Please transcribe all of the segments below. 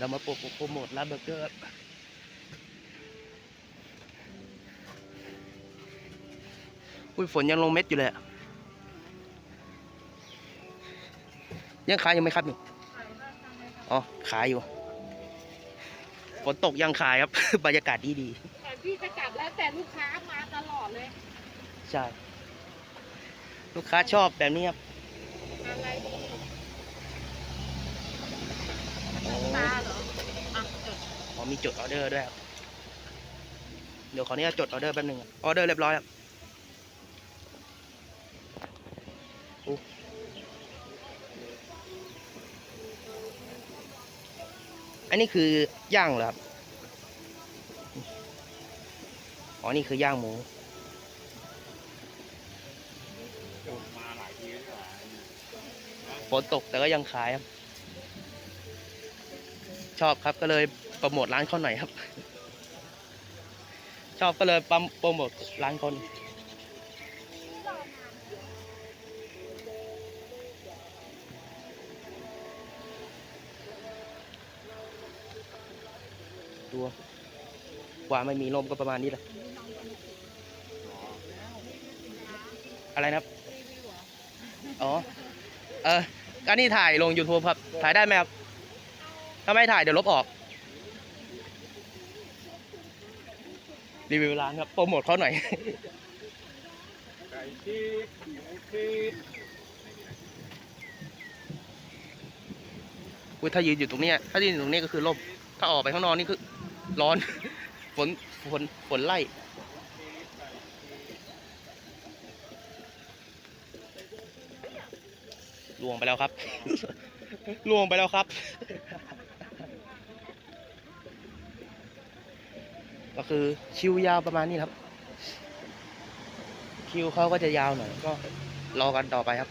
เรามาโปรโปรโมทร้านเบอร์เกอร์ครับอุ้ยฝนยังลงเม็ดอยู่เลยอะยังขายอยู่ไหมครับนี่อ๋อ ขายอยู่ ฝนตกยังขายครับ บรรยากาศดีดีแต่พี่จะกลับแล้วแต่ลูกค้ามาตลอดเลย ๆใช่ ลูกค้าชอบแบบนี้ครับ อะไรดี ตาเหรออะจดอ๋อมีจดออเดอร์ด้วยครับ เดี๋ยวขออนุญาตจดออเดอร์แป๊บนึงครับออเดอร์เรียบร้อยครับโอ้อันนี้คือย่างเหรอครับ อ๋อ นี่คือย่างหมูมาหลายทีแล้วเหรอฝนตกแต่ก็ยังขายครับ ชอบครับก็เลยโปรโมทร้านเขาหน่อยครับ ชอบก็เลยปั๊มโปรโมทร้านคนตัวกว่าไม่มีลมก็ประมาณนี้แหละอะไรนะครับ อ๋อ เออการนี่ถ่ายลง YouTube ครับ ถ่ายได้ไหมครับ ถ้าไม่ถ่ายเดี๋ยวลบออก รีวิวร้านครับ โปรโมทเขาหน่อย ไก่ชีสหมูชีสอุ้ยถ้ายืนอยู่ตรงเนี้ยถ้ายืนอยู่ตรงนี้ก็คือลมถ้าออกไปข้างนอกนี่คือร้อน ฝน ฝน ฝนไล่ ลวงไปแล้วครับ ลวงไปแล้วครับ ก็คือคิวยาวประมาณนี้ครับ คิวเขาก็จะยาวหน่อยก็รอกันต่อไปครับ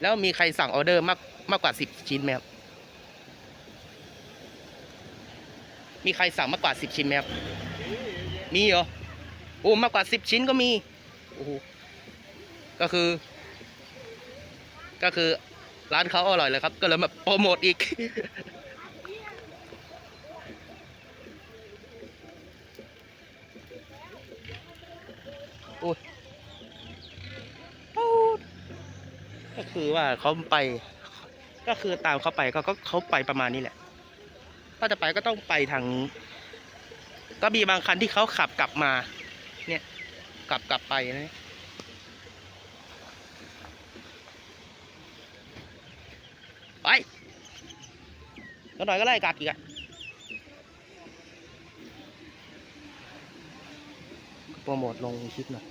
แล้วมีใครสั่งออเดอร์มากมากกว่าสิบชิ้นไหมครับ มีใครสั่งมากกว่าสิบชิ้นไหมครับ มีเหรอ โอ้ มากกว่าสิบชิ้นก็มี โอ้โหก็คือ ก็คือร้านเขาอร่อยเลยครับ ก็เลยมาโปรโมทอีก โอ้ยก็คือว่าเขาไป ก็คือตามเขาไปก็ก็เขาไปประมาณนี้แหละ ถ้าจะไปก็ต้องไปทาง ก็มีบางคันที่เขาขับกลับมา กลับกลับไปนะไปก็หน่อยก็ไล่กัดอีกอะโปรโมทลงคลิปหน่อย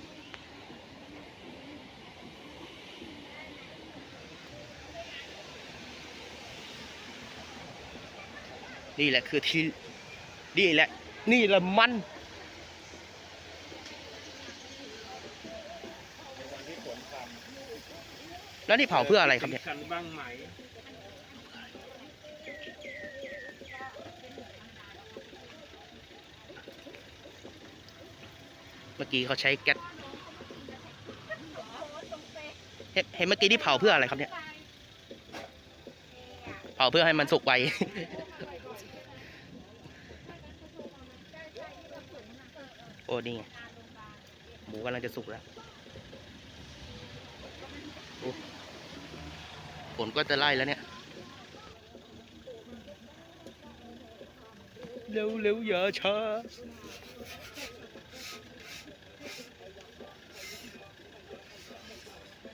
นี่แหละคือที่นี่แหละ นี่แหละมันที่ฝนตก แล้วนี่เผาเพื่ออะไรครับเนี่ยฉันบ้างไหมเมื่อกี้เขาใช้แก๊สเห็นเห็นเมื่อกี้ที่เผาเพื่ออะไรครับเนี่ย เผาเพื่อให้มันสุกไว โอ้นี่ไงหมูกำลังจะสุกแล้วโอ้ ฝนก็จะไล่แล้วเนี่ย เร็วเร็วอย่าช้า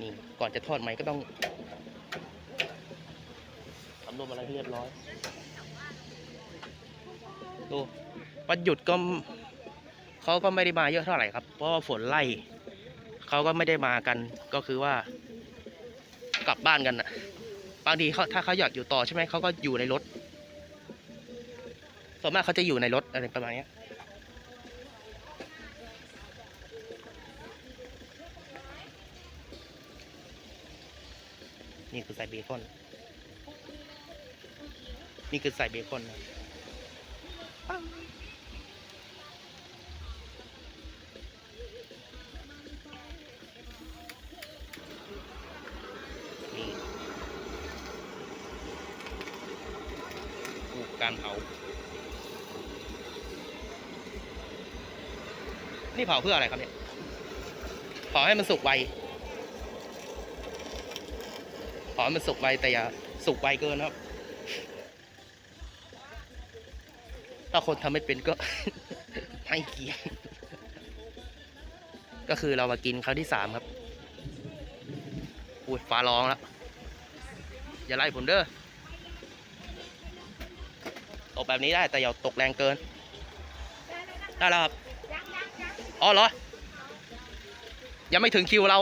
นี่ก่อนจะทอดไหมก็ต้องทำรวมอะไรให้เรียบร้อยดูวันหยุดก็เขาก็ไม่ได้มาเยอะเท่าไหร่ครับ เพราะว่าฝนไล่เขาก็ไม่ได้มากันก็คือว่ากลับบ้านกันนะ บางทีเขาถ้าเขาอยากอยู่ต่อใช่ไหมเขาก็อยู่ในรถ ส่วนมากเขาจะอยู่ในรถอะไรประมาณนี้นี่คือใส่เบคอน นี่คือใส่เบคอนนะ การเผา นี่เผาเพื่ออะไรครับเนี่ย เผาให้มันสุกไวเผาให้มันสุกไวแต่อย่าสุกไวเกินครับ ถ้าคนทำไม่เป็นก็ ไม่เกี่ยงก็คือเรามากินครั้งที่สามครับอุ้ยฟ้าร้องแล้ว อย่าไล่ผมเด้อ ตกแบบนี้ได้แต่อย่าตกแรงเกิน ได้แล้วครับ อ๋อเหรอ ยังไม่ถึงคิวเรา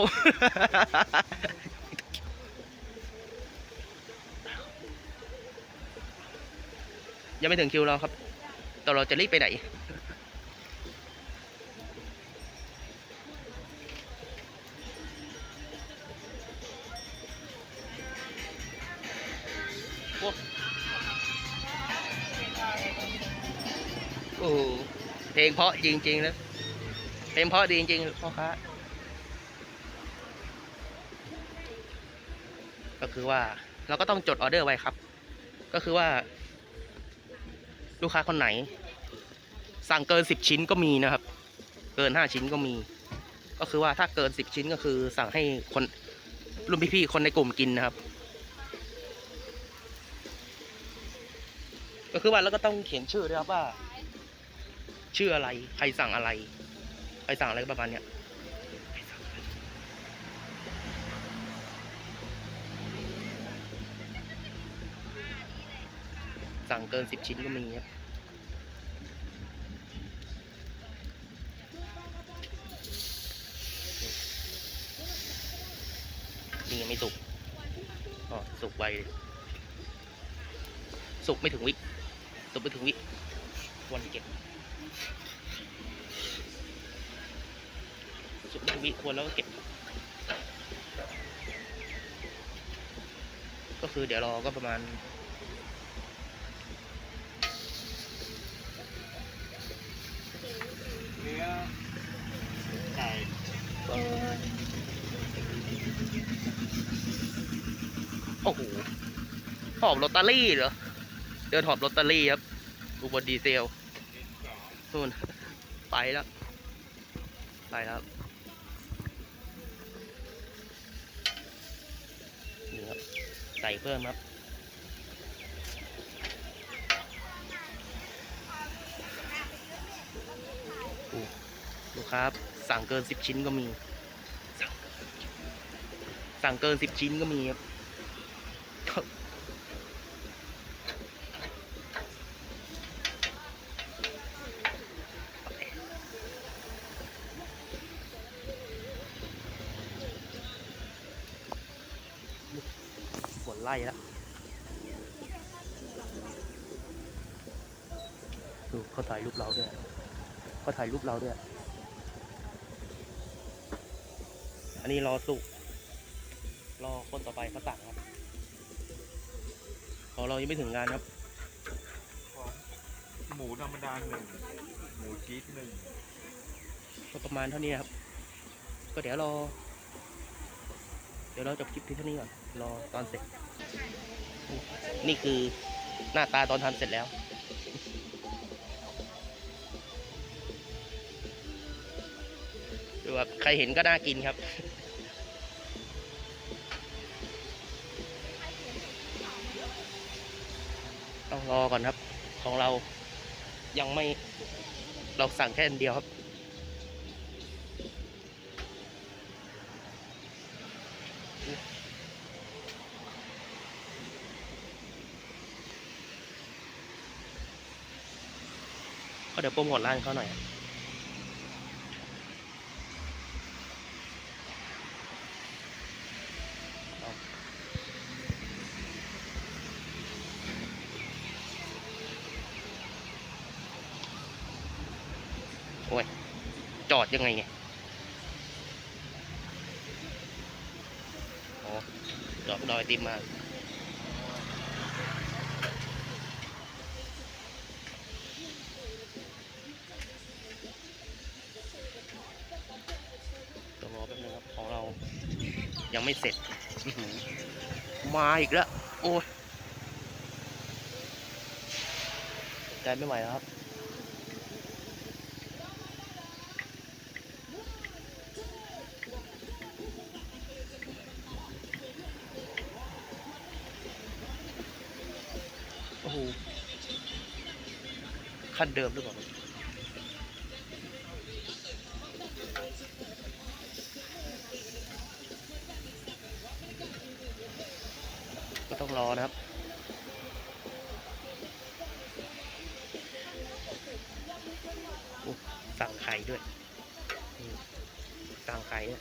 ยังไม่ถึงคิวเราครับแต่เราจะรีบไปไหน ลงเพราะจริงๆนะเพลงเพราะดีจริงๆพ่อค้าก็คือว่าเราก็ต้องจดออเดอร์ไว้ครับ ก็คือว่า ลูกค้าคนไหน สั่งเกินสิบชิ้นก็มีนะครับ เกินห้าชิ้นก็มี ก็คือว่าถ้าเกินสิบชิ้นก็คือ สั่งให้คนรุ่นพี่ๆคนในกลุ่มกินนะครับ ก็คือว่าเราก็ต้องเขียนชื่อด้วยครับว่า ชื่ออะไร ใครสั่งอะไร ใครสั่งอะไรประมาณเนี้ยสั่งเกินสิบชิ้นก็มีครับนี่ยังไม่สุกอ๋อสุกไวสุกไม่ถึงวิสุกไม่ถึงวิวันเก็บ สุกไม่ถึงวิควรแล้วก็เก็บ ก็คือเดี๋ยวรอก็ประมาณเนื้อไก่โอ้โหหอบลอตเตอรี่เหรอ เดินหอบลอตเตอรี่ครับอุบลดีเซล นู่นไปแล้ว ไปแล้วนี่ครับใส่เพิ่มครับโอ้ลูกค้าสั่งเกินสิบชิ้นก็มี สั่งเกินสิบชิ้นก็มีครับ ไล่แล้วดูเขาถ่ายรูปเราด้วยเขาถ่ายรูปเราด้วย อันนี้รอสุกรอคนต่อไปเขาสั่งครับ ของเรายังไม่ถึงงานครับของหมูธรรมดาหนึ่งหมูชีสหนึ่งก็ประมาณเท่านี้ครับ ก็เดี๋ยวรอ เดี๋ยวเราจบคลิปที่เท่านี้ก่อน รอตอนเสร็จนี่คือหน้าตาตอนทำเสร็จแล้ว ดูแบบใครเห็นก็น่ากินครับ ต้องรอก่อนครับ ของเรายังไม่เราสั่งแค่อันเดียวครับ เดี๋ยวโปรโมทร้านเขาหน่อยโอ้ย จอดยังไงเนี่ยอ๋อจอดดอยติมมา ต้องรอแป๊บนึงครับ ของเรา ยังไม่เสร็จ มาอีกแล้ว โอ้ยใจไม่ไหวแล้วครับโอ้โหคันเดิมหรือเปล่า รอนะครับ สั่งไข่ด้วย สั่งไข่ด้วย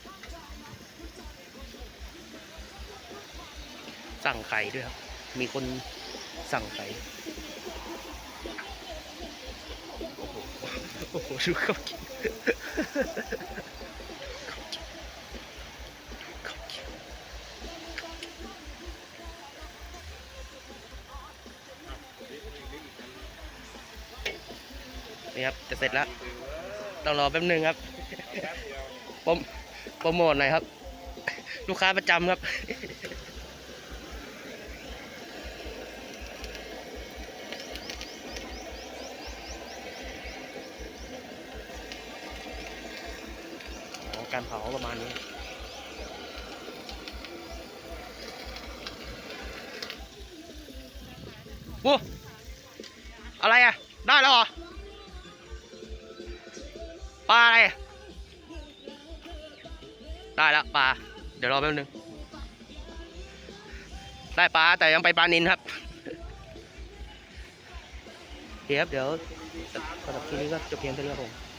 สั่งไข่ด้วยครับ มีคนสั่งไข่โอ้โหดูเขากิน นี่ครับจะเสร็จแล้วต้องรอแป๊บนึงครับโปรโปรโมทหน่อยครับ ลูกค้าประจำครับการเผาประมาณนี้โว้อะไรอะ ได้แล้วเหรอ ปลาอะไรได้แล้วปลาเดี๋ยวรอแป๊บนึงได้ปลาแต่ยังไปปลานินครับเคครับเดี๋ยวสำหรับคลิปนี้ก็จบเพียงเท่านี้ครับผม